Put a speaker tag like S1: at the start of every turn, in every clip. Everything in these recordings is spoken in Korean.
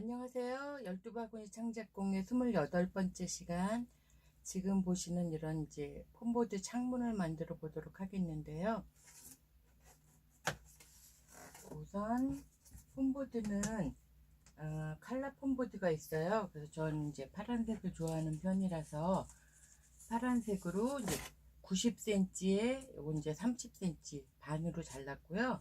S1: 안녕하세요. 12바구니 창작공의 28번째 시간. 지금 보시는 이런 이제 폼보드 창문을 만들어 보도록 하겠는데요. 우선 폼보드는 어, 칼라 폼보드가 있어요. 그래서 저는 이제 파란색을 좋아하는 편이라서 파란색으로 이제 90cm에 요거 이제 30cm 반으로 잘랐고요.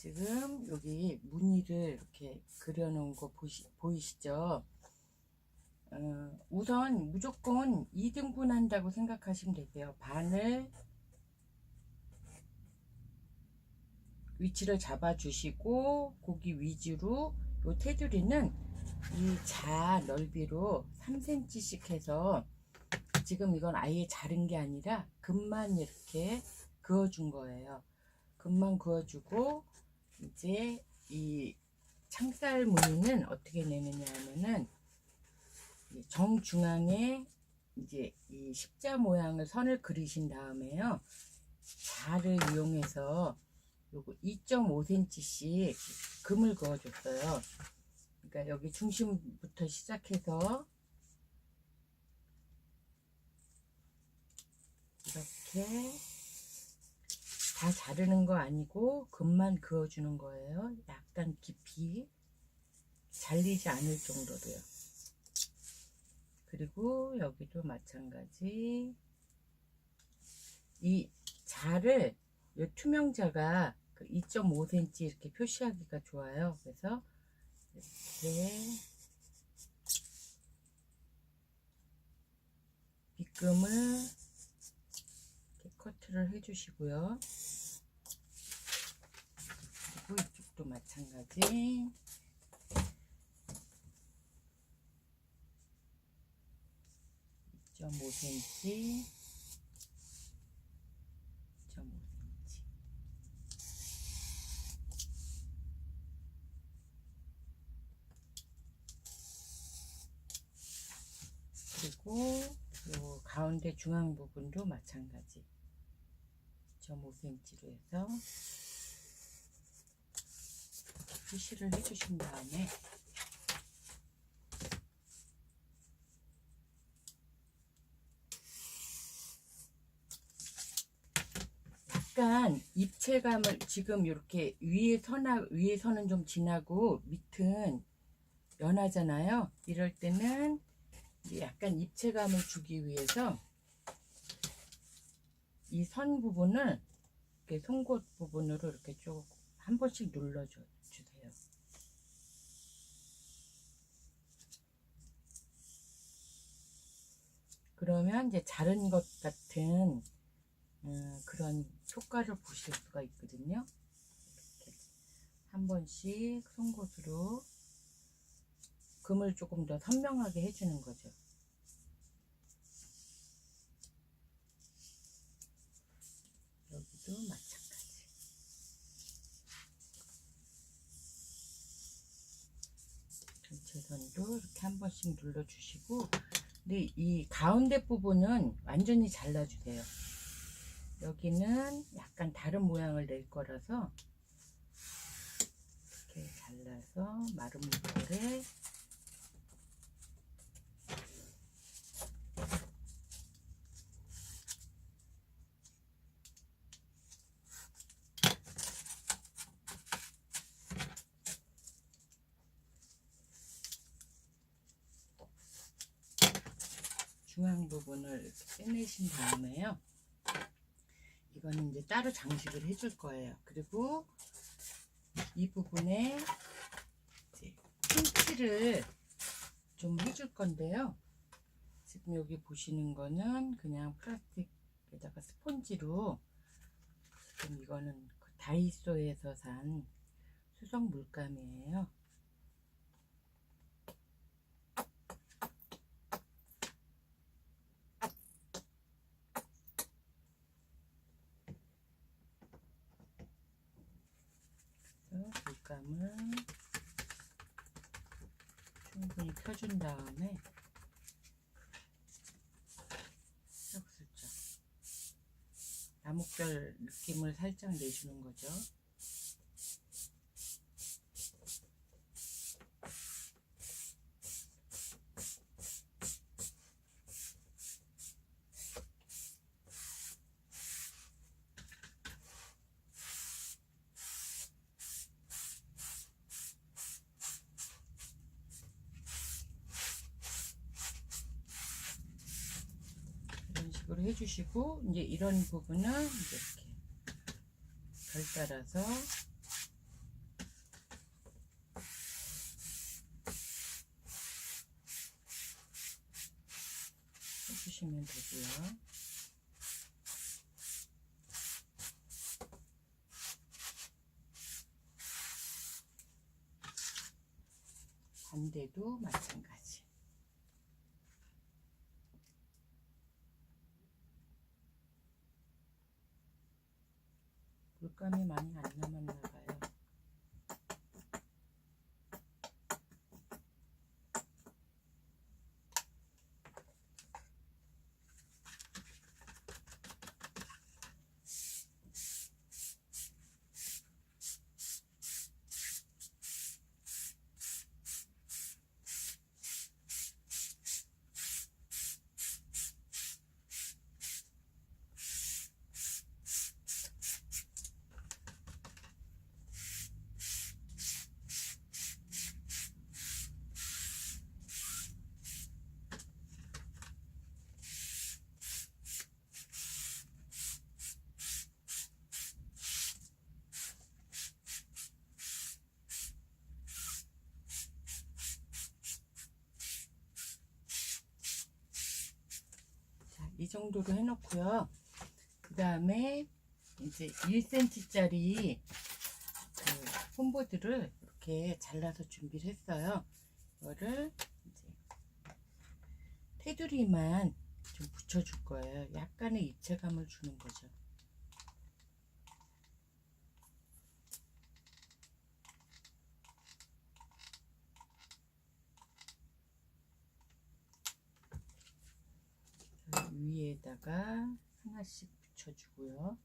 S1: 지금 여기 무늬를 이렇게 그려놓은 거 보시, 보이시죠? 어, 우선 무조건 2등분 한다고 생각하시면 되세요. 반을 위치를 잡아주시고 고기 위주로 요 테두리는 이 자 넓이로 3cm씩 해서 지금 이건 아예 자른 게 아니라 금만 이렇게 그어준 거예요. 금만 그어주고 이제 이 창살 무늬는 어떻게 내느냐 하면은 이 정중앙에 이제 이 십자 모양을 선을 그리신 다음에요. 자를 이용해서 요거 2.5cm씩 금을 그어줬어요. 그러니까 여기 중심부터 시작해서 이렇게 다 자르는 거 아니고 금만 그어주는 거예요. 약간 깊이 잘리지 않을 정도로요. 그리고 여기도 마찬가지 이 자를 이 투명자가 그 2.5cm 이렇게 표시하기가 좋아요. 그래서 이렇게 빗금을 이렇게 커트를 해주시고요. 이쪽도 마찬가지. (2.5cm) (2.5cm) 그리고 요 가운데 중앙 부분도 마찬가지. 2.5cm로 해서 표시를 해주신 다음에 약간 입체감을 지금 이렇게 위에 선하 위에 선은 좀 진하고 밑은 연하잖아요. 이럴 때는 약간 입체감을 주기 위해서 이 선 부분을 이렇게 송곳 부분으로 이렇게 쭉 한 번씩 눌러 줘 주세요. 그러면 이제 자른 것 같은 음, 그런 효과를 보실 수가 있거든요. 이렇게 한 번씩 송곳으로 금을 조금 더 선명하게 해주는 거죠. 여기도 마찬가지. 전체 선도 이렇게 한 번씩 눌러주시고, 근데 이 가운데 부분은 완전히 잘라주세요. 여기는 약간 다른 모양을 낼 거라서 이렇게 잘라서 마른 물에 중앙 부분을 빼내신 다음에요. 이거는 이제 따로 장식을 해줄 거예요. 그리고 이 부분에 pin치를 좀 해줄 건데요. 지금 여기 보시는 거는 그냥 플라스틱에다가 스펀지로 지금 이거는 그 다이소에서 산 수성 물감이에요. 그래서 물감을 충분히 펴준 다음에 슬쩍슬쩍 나뭇결 느낌을 살짝 내주는 거죠. 식으로 해주시고 이제 이런 부분은 이렇게 별 따라서 해주시면 되고요. 반대도 마찬가지. 물감이 많이 안 봐요. 자, 이 정도로 해놓고요. 그 다음에 이제 1cm짜리 그 홈보드를 이렇게 잘라서 준비를 했어요. 이거를 이제 테두리만 좀 붙여줄 거예요. 약간의 입체감을 주는 거죠. 자, 위에다가 하나씩 붙여주고요.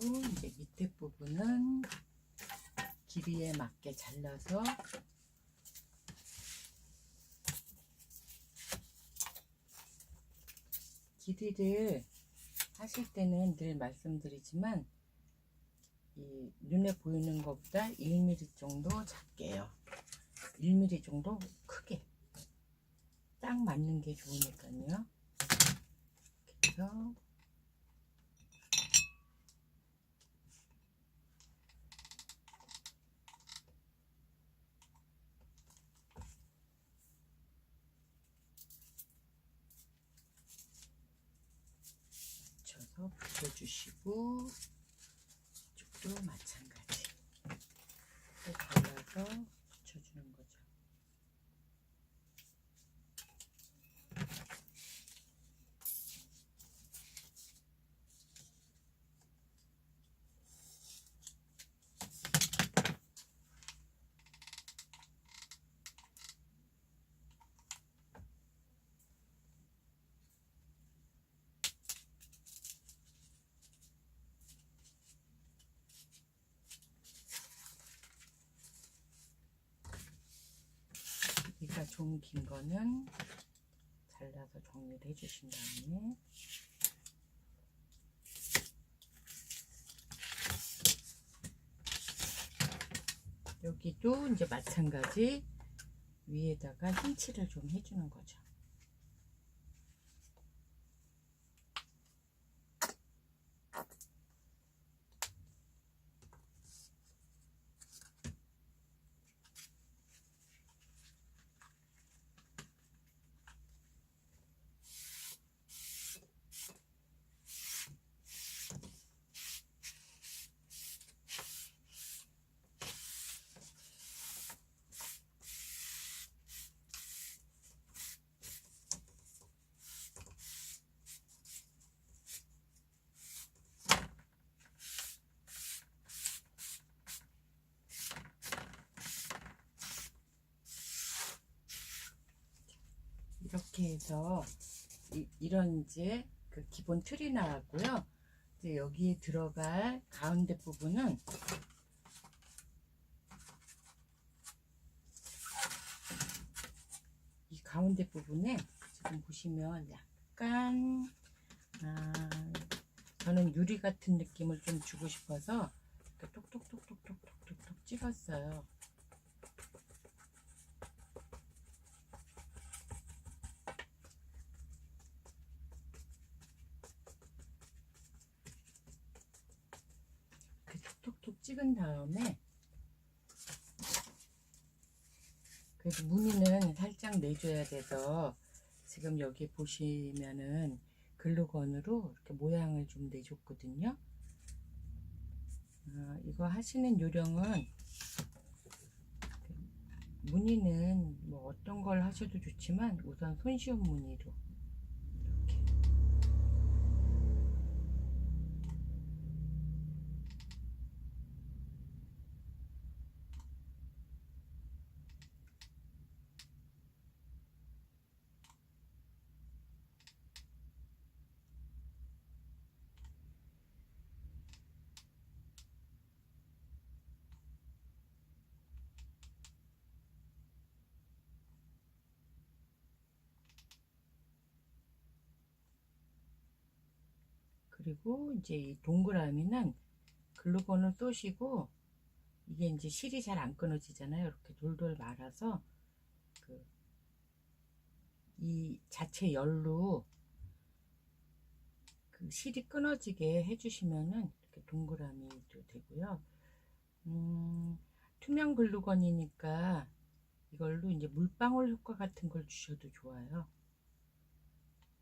S1: 그리고 이제 밑에 부분은 길이에 맞게 잘라서 길이를 하실 때는 늘 말씀드리지만 이 눈에 보이는 것보다 1mm 정도 작게요. 1mm 정도 크게 딱 맞는 게 좋으니까요. 해서 붙여주시고 이쪽도 마찬가지 또 발라서 붙여주는 거죠. 여기가 좀 긴 거는 잘라서 정리를 해주신 다음에 여기도 이제 마찬가지 위에다가 흰칠을 좀 해주는 거죠. 해서 이, 이런 이제 그 기본 틀이 나왔고요. 이제 여기에 들어갈 가운데 부분은 이 가운데 부분에 지금 보시면 약간 아, 저는 유리 같은 느낌을 좀 주고 싶어서 이렇게 톡톡톡톡톡톡톡 찍었어요. 이렇게 찍은 다음에 그래도 무늬는 살짝 내줘야 돼서 지금 여기 보시면은 글루건으로 이렇게 모양을 좀 내줬거든요. 아, 이거 하시는 요령은 무늬는 뭐 어떤 걸 하셔도 좋지만 우선 손쉬운 무늬로 그리고 이제 이 동그라미는 글루건을 쏘시고 이게 이제 실이 잘 안 끊어지잖아요. 이렇게 돌돌 말아서 그 이 자체 열로 그 실이 끊어지게 해주시면은 이렇게 동그라미도 되고요. 음, 투명 글루건이니까 이걸로 이제 물방울 효과 같은 걸 주셔도 좋아요.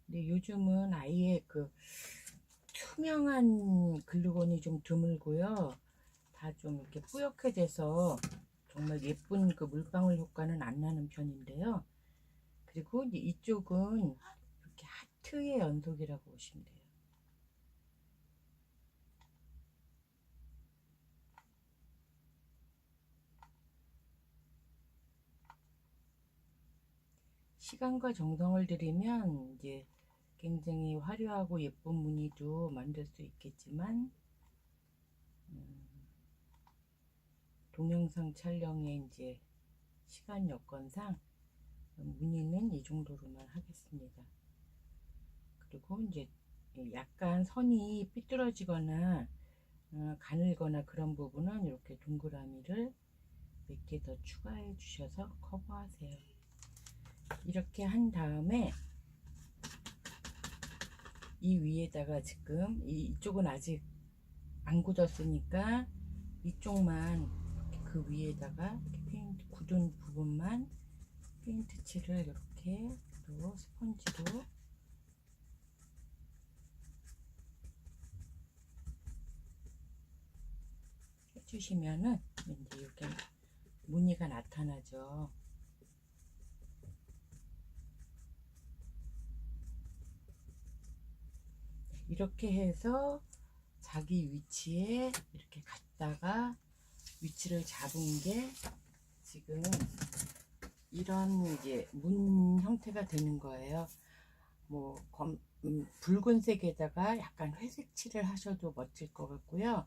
S1: 근데 요즘은 아예 그 투명한 글루건이 좀 드물고요. 다 좀 이렇게 뿌옇게 돼서 정말 예쁜 그 물방울 효과는 안 나는 편인데요. 그리고 이쪽은 이렇게 하트의 연속이라고 보시면 돼요. 시간과 정성을 들이면 이제 굉장히 화려하고 예쁜 무늬도 만들 수 있겠지만 음, 동영상 촬영에 이제 시간 여건상 무늬는 이 정도로만 하겠습니다. 그리고 이제 약간 선이 삐뚤어지거나 어, 가늘거나 그런 부분은 이렇게 동그라미를 몇 개 더 추가해 주셔서 커버하세요. 이렇게 한 다음에 이 위에다가 지금 이- 이쪽은 아직 안 굳었으니까 이쪽만 그 위에다가 페인트 굳은 부분만 페인트 칠을 이렇게 또 스펀지로 해주시면은 이제 이렇게 무늬가 나타나죠. 이렇게 해서 자기 위치에 이렇게 갔다가 위치를 잡은 게 지금 이런 이제 문 형태가 되는 거예요. 뭐 검, 음, 붉은색에다가 약간 회색 칠을 하셔도 멋질 것 같고요.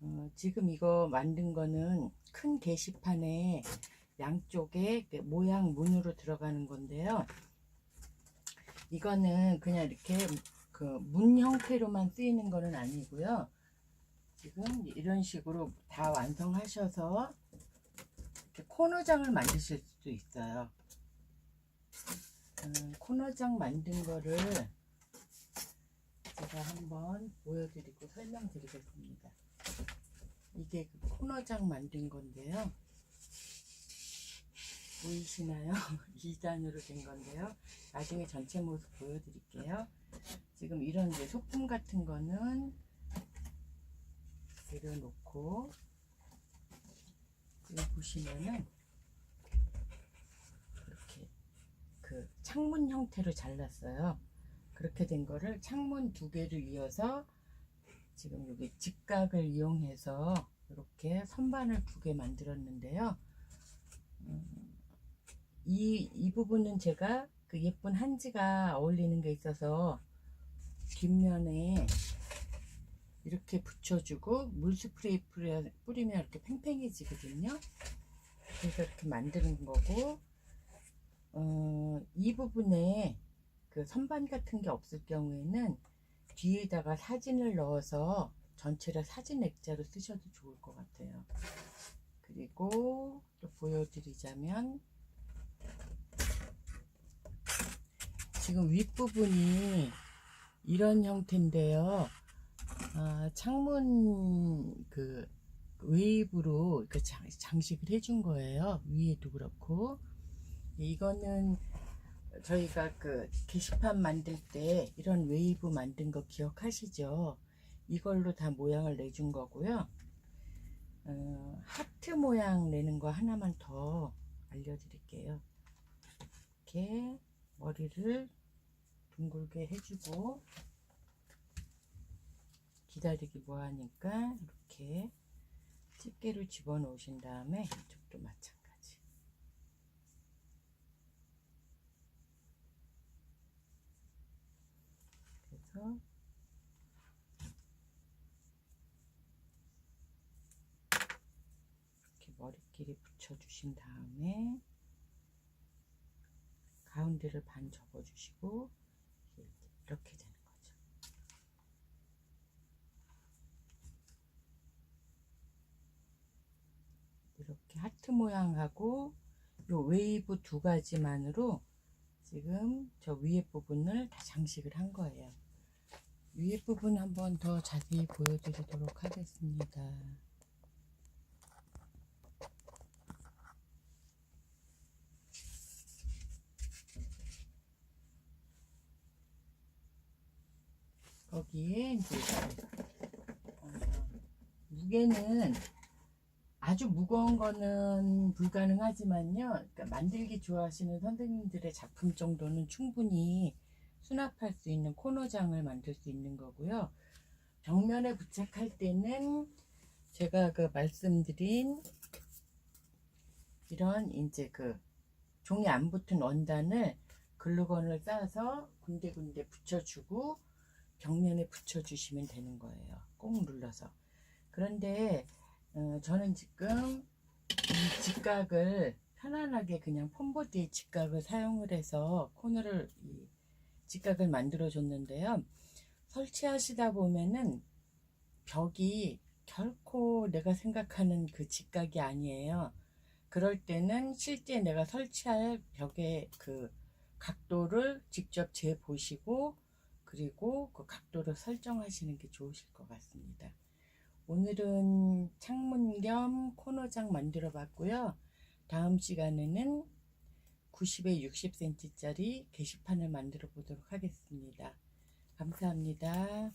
S1: 어, 지금 이거 만든 거는 큰 게시판에 양쪽에 모양 문으로 들어가는 건데요. 이거는 그냥 이렇게 그 문 형태로만 쓰이는 거는 아니고요. 지금 이런 식으로 다 완성하셔서 이렇게 코너장을 만드실 수도 있어요. 음, 코너장 만든 거를 제가 한번 보여드리고 설명드리겠습니다. 이게 그 코너장 만든 건데요. 보이시나요? 2단으로 된 건데요. 나중에 전체 모습 보여드릴게요. 지금 이런 이제 소품 같은 거는 내려놓고 여기 보시면은 이렇게 그 창문 형태로 잘랐어요. 그렇게 된 거를 창문 두 개를 이어서 지금 여기 직각을 이용해서 이렇게 선반을 두 개 만들었는데요. 음, 이, 이 부분은 제가 그그 예쁜 한지가 어울리는 게 있어서 뒷면에 이렇게 붙여주고 물 스프레이 뿌리면 이렇게 팽팽해지거든요. 그래서 이렇게 만드는 거고 어, 이 부분에 그 선반 같은 게 없을 경우에는 뒤에다가 사진을 넣어서 전체를 사진 액자로 쓰셔도 좋을 것 같아요. 그리고 또 보여드리자면 지금 윗부분이 이런 형태인데요. 아, 창문 그 웨이브로 이렇게 장, 장식을 해준 거예요. 위에도 그렇고 이거는 저희가 그 게시판 만들 때 이런 웨이브 만든 거 기억하시죠? 이걸로 다 모양을 내준 거고요. 어, 하트 모양 내는 거 하나만 더 알려드릴게요. 이렇게 머리를 둥글게 해주고 기다리기 뭐하니까 이렇게 집게를 집어넣으신 다음에 이쪽도 마찬가지. 그래서 이렇게 머리끼리 붙여주신 다음에 가운데를 반 접어주시고 이렇게 되는 거죠. 이렇게 하트 모양하고 요 웨이브 두 가지만으로 지금 저 위에 부분을 다 장식을 한 거예요. 위에 부분 한번 더 자세히 보여드리도록 하겠습니다. 거기에 이제 어, 무게는 아주 무거운 거는 불가능하지만요. 그러니까 만들기 좋아하시는 선생님들의 작품 정도는 충분히 수납할 수 있는 코너장을 만들 수 있는 거고요. 벽면에 부착할 때는 제가 그 말씀드린 이런 이제 그 종이 안 붙은 원단을 글루건을 싸서 군데군데 붙여주고 벽면에 붙여주시면 되는 거예요. 꼭 눌러서. 그런데 어, 저는 지금 이 직각을 편안하게 그냥 폼보드의 직각을 사용을 해서 코너를 이 직각을 만들어 줬는데요. 설치하시다 보면은 벽이 결코 내가 생각하는 그 직각이 아니에요. 그럴 때는 실제 내가 설치할 벽의 그 각도를 직접 재 보시고 그리고 그 각도를 설정하시는 게 좋으실 것 같습니다. 오늘은 창문 겸 코너장 만들어 봤고요. 다음 시간에는 90에 60cm짜리 게시판을 만들어 보도록 하겠습니다. 감사합니다.